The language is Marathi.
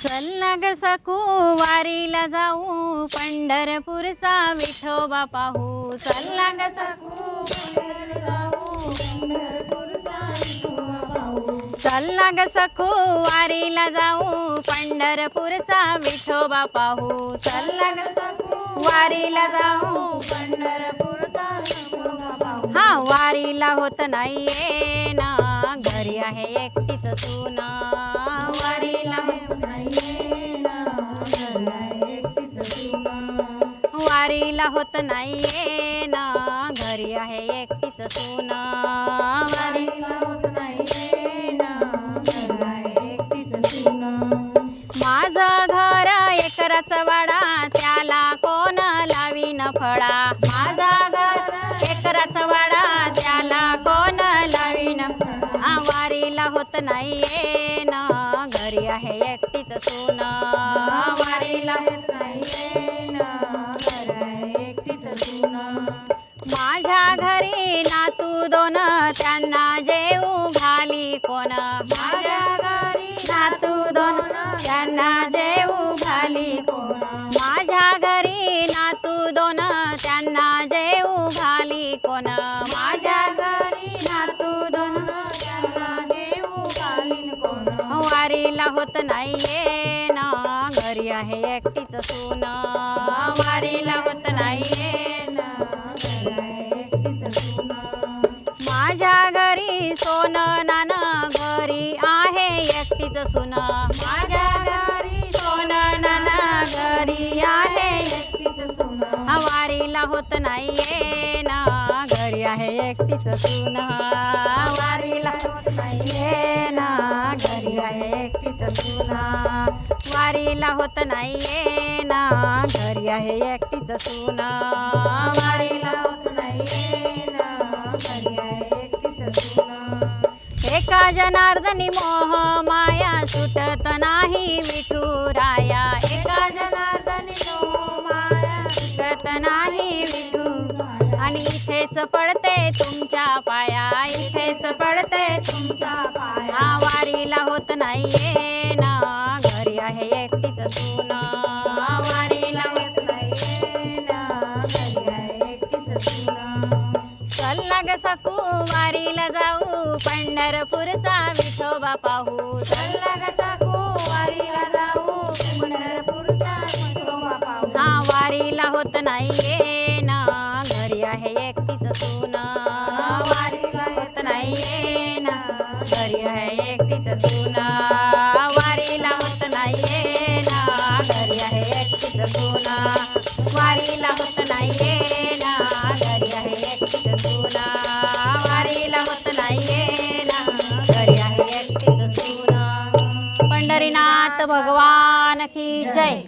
चल ना ग सकू वारीला जाऊ पंढरपूरचा विठोबा पाहू. चल ना ग सकू चल ना ग सकू वारीला जाऊ पंढरपूरचा विठोबा पाहू. चल ना ग सकू वारीला जाऊ हा वारीला होत नाहीये ना घरी आहे एकटीच तू ना. वारीला वारीला होत नाहीये ना घरी आहे एकटीच सुना. वारीला माझं घर एकराचा वाडा त्याला कोण लावीन फळा? माझा घर एकराचा वाडा त्याला कोण लावीन वारीला होत नाहीये घरी आहे एकटीच सोन. मारीला एकटीच होत माझ्या घरी नातू दोन त्यांना होत नाहीये ना घरी आहे एकटीच सून. वारीला होत नाहीये ना माझ्या घरी सोनं नानं घरी आहे एकटीच सून. माझ्या घरी सोनं नाना घरी आहे एकटीच सून. वारीला होत नाहीये ना घरी आहे एकटीच सून. वारीला होत नाहीये ना घरी आहे सुना. वारीला होत नाहीये ना घरी आहे एकटीच सुना. वारीला होत नाही ना घरी आहे एकटीच एका जनार्दनी मोह माया सुटत नाही आणि इथेच पडते तुमच्या पाया इथेच पडते तुमच्या पाया. वारीला होत नाहीये ना घरी आहे एकटीच सून. वारीला होत नाहीये ना घरी आहे एकटीच सून. चल ना सकू वारीला जाऊ पंढरपूरचा विठोबा पाहू. चल ना सकू वारीला जाऊ पंढरपूरचा विठोबा पाहू. हा वारीला होत नाहीये आहे एकटीच सून. वारीला होत नाहीये ना घरी आहे एकटीच सून. वारीला होत नाहीये ना घरी आहे एकटीच सून. वारीला होत नाहीये ना घरी आहे एकटीच सून. वारीला होत नाहीये ना घरी आहे एकटीच सुना. पंढरीनाथ भगवान की जय.